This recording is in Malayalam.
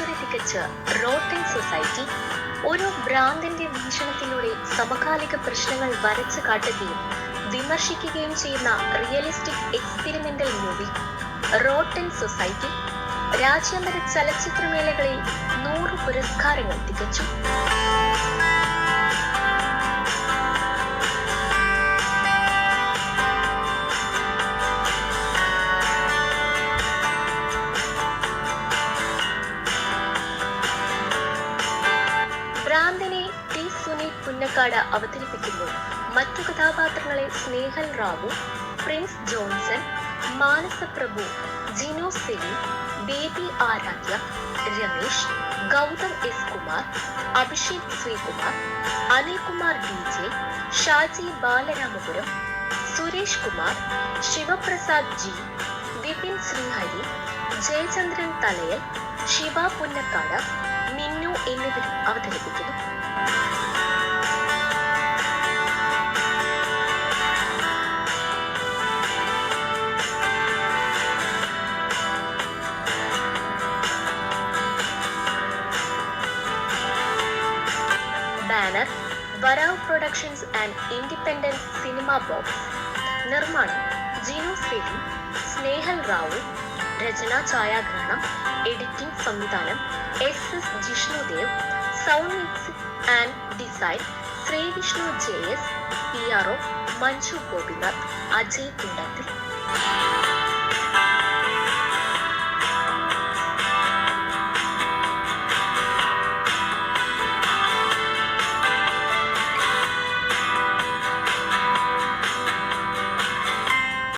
സെഞ്ചുറി തികച്ച റോട്ടൻ സൊസൈറ്റി ഒരു ഭ്രാന്തിന്റെ വീക്ഷണത്തിലൂടെ സമകാലിക പ്രശ്നങ്ങൾ വരച്ചു കാട്ടുകയും വിമർശിക്കുകയും ചെയ്യുന്ന realistic experimental movie rotten society രാജ്യാന്തര ചലച്ചിത്രമേളകളിൽ നൂറ് പുരസ്കാരങ്ങൾ തികച്ചു. ഭ്രാന്തനെ ടി സുനിൽ പുന്നക്കാട് അവതരിപ്പിക്കുമ്പോൾ മറ്റു കഥാപാത്രങ്ങളെ Snehal Rao Prince Johnson Manasaprabhu Jino Seli Baby Aradhya Ramesh Gautham S Kumar Abhishek Sreekumar Anilkumar D J Shaji Balaramapuram Suresh Kumar Sivaprasad G Vipin Sreehari Jayachandran Thalayal Siva Punnakkad Minnu എന്നിവരും അവതരിപ്പിക്കുന്നു banner Varav productions and independence cinema box നിർമ്മാണം ജിനു സിരി സ്നേഹൽ റാവു രചന ഛായാഗ്രഹണം എഡിറ്റിംഗ് സംവിധാനം S S Jishnudev sound mixing and design Sreevishnu J S P R O Manju Gopinath Ajay Kundathil.